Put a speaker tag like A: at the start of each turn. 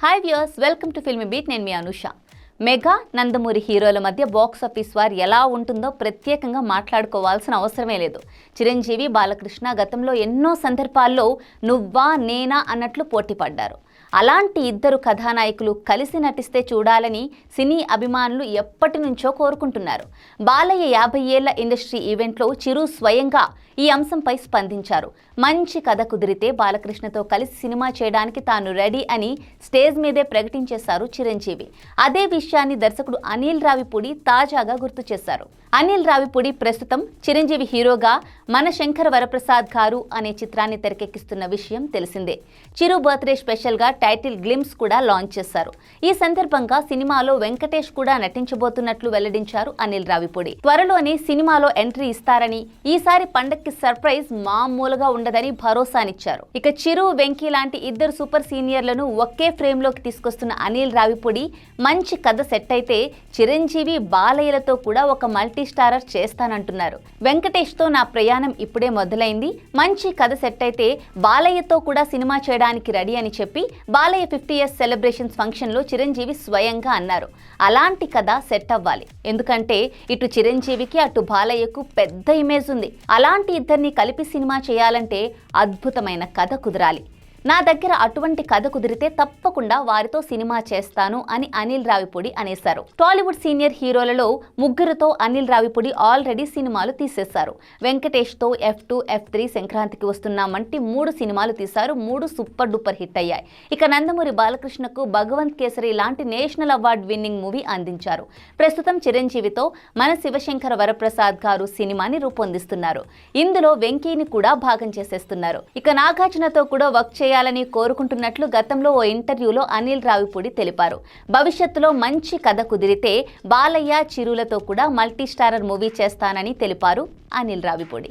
A: Hi viewers welcome to film beat నేను మీ Anusha. Mega Nandamuri హీరోల మధ్య బాక్స్ ఆఫీస్ వార్ ఎలా ఉంటుందో ప్రత్యేకంగా మాట్లాడుకోవాల్సిన అవసరమే లేదు. చిరంజీవి బాలకృష్ణ గతంలో ఎన్నో సందర్భాల్లో నువ్వా నేనా అన్నట్లు పోటీ పడ్డారు అలాంటి ఇద్దరు కథానాయకులు కలిసి నటిస్తే చూడాలని సినీ అభిమానులు ఎప్పటి నుంచో కోరుకుంటున్నారు. బాలయ్య యాభై ఏళ్ళ ఇండస్ట్రీ ఈవెంట్లో చిరు స్వయంగా ఈ అంశంపై స్పందించారు. మంచి కథ కుదిరితే బాలకృష్ణతో కలిసి సినిమా చేయడానికి తాను రెడీ అని స్టేజ్ మీదే ప్రకటించేశారు చిరంజీవి. అదే విషయాన్ని దర్శకుడు అనిల్ రావిపూడి తాజాగా గుర్తు చేశారు. అనిల్ రావిపూడి ప్రస్తుతం చిరంజీవి హీరోగా మన శంకర్ వరప్రసాద్ గారు అనే చిత్రాన్ని తెరకెక్కిస్తున్న విషయం తెలిసిందే. చిరు బర్త్డే స్పెషల్గా టైటిల్ గ్లిమ్స్ కూడా లాంచ్ చేశారు. ఈ సందర్భంగా సినిమాలో వెంకటేష్ కూడా నటించబోతున్నట్లు వెల్లడించారు అనిల్ రావిపూడి. త్వరలోనే సినిమాలో ఎంట్రీ ఇస్తారని ఈసారి పండక్కి సర్ప్రైజ్ మామూలుగా ఉండదని భరోసానిచ్చారు. ఇక చిరు వెంకీ లాంటి ఇద్దరు సూపర్ సీనియర్లను ఒకే ఫ్రేమ్లోకి తీసుకొస్తున్న అనిల్ రావిపూడి మంచి కథ సెట్ అయితే చిరంజీవి బాలయ్యలతో కూడా ఒక మల్టీ స్టారర్ చేస్తానంటున్నారు. వెంకటేష్తో నా ప్రయాణం ఇప్పుడే మొదలైంది. మంచి కథ సెట్ అయితే బాలయ్యతో కూడా సినిమా చేయడానికి రెడీ అని చెప్పి బాలయ్య ఫిఫ్టీ ఇయర్స్ సెలబ్రేషన్స్ ఫంక్షన్లో చిరంజీవి స్వయంగా అన్నారు. అలాంటి కథ సెట్ అవ్వాలి. ఎందుకంటే ఇటు చిరంజీవికి అటు బాలయ్యకు పెద్ద ఇమేజ్ ఉంది. అలాంటి ఇద్దరిని కలిపి సినిమా చేయాలంటే అద్భుతమైన కథ కుదరాలి. నా దగ్గర అటువంటి కథ కుదిరితే తప్పకుండా వారితో సినిమా చేస్తాను అని అనిల్ రావిపూడి అనేశారు. టాలీవుడ్ సీనియర్ హీరోలలో ముగ్గురుతో అనిల్ రావిపూడి ఆల్రెడీ సినిమాలు తీసేశారు. వెంకటేష్తో ఎఫ్ టూ ఎఫ్ త్రీ సంక్రాంతికి వస్తున్నామంటే మూడు సినిమాలు తీశారు. మూడు సూపర్ డూపర్ హిట్ అయ్యాయి. ఇక నందమూరి బాలకృష్ణకు భగవంత్ కేసరి లాంటి నేషనల్ అవార్డ్ విన్నింగ్ మూవీ అందించారు. ప్రస్తుతం చిరంజీవితో మన శివశంకర వరప్రసాద్ గారు సినిమాని రూపొందిస్తున్నారు. ఇందులో వెంకీని కూడా భాగం చేసేస్తున్నారు. ఇక నాగార్జునతో కూడా వర్క్ చేయాలని కోరుకుంటున్నట్లు గతంలో ఓ ఇంటర్వ్యూలో అనిల్ రావిపూడి తెలిపారు. భవిష్యత్తులో మంచి కథ కుదిరితే బాలయ్య చిరులతో కూడా మల్టీ స్టారర్ మూవీ చేస్తానని తెలిపారు అనిల్ రావిపూడి.